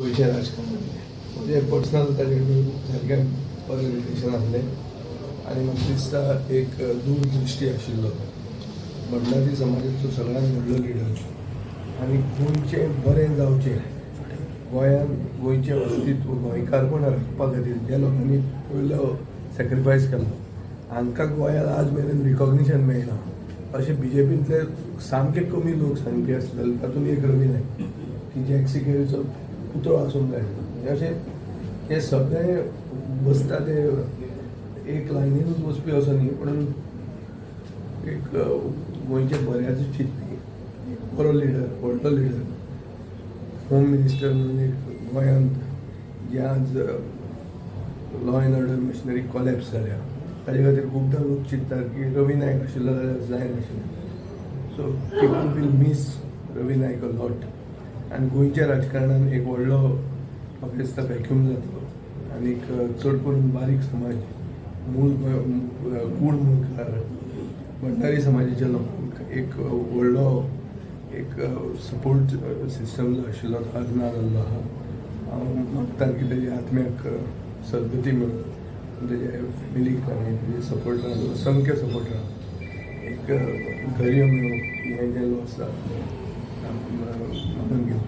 गोंयच्या राजकारणांतले म्हणजे पर्सनल ताजे सारकें बरें रिलेशन आसलें आनी म्हाका दिसता एक दूरदृश्टी आशिल्लो भंडारी समाजाचो सगळ्यांत व्हडलो लिडर आनी गोंयचें बरें जावचें गोंयांत गोंयचें अस्तित्व गोंयकारपण राखपा खातीर ज्या लोकांनी पयलो सॅक्रिफायस केलो. हांकां गोंयांत आज मेरेन रिकॉग्निशन मेळना अशें बी जे पींतले सामके कमी लोक सांगपी आसलेले तातूंत एक रवी नायक की जे कुत्रो आसूंक जाय म्हणजे अशें हे सगळे बसता ते एक लायनीनूच वचपी असो न्ही पूण एक गोंयचे बऱ्याच चिंतपी बरो लिडर व्हडलो लिडर होम मिनिस्टर म्हणून एक गोंयांत जे आज law and order machinery collapse जाल्या ताजे खातीर खुबदां लोक चिंततात की रवी नायक आशिल्लो जाल्यार जायनाशिल्लें सो पीपल वील मीस रवी नायक अ लॉट आनी गोंयच्या राजकारणान एक व्हडलो म्हाका दिसता व्हॅक्यूम जातलो आनीक चड करून बारीक समाज मूळ गोंय- कूड मुळकार भंडारी समाजाच्या लोकांक एक व्हडलो एक सपोर्ट सिस्टम जो आशिल्लो तो आज ना जाल्लो आहा हांव मागता की तेजे आत्म्याक सद्गती मेळून तेजे फॅमिलीक आनी तेजे सपोर्टराक असंख्य सपोर्टराक एक धैर्य मेळूं हें गेलो आसा ನಮಗೆ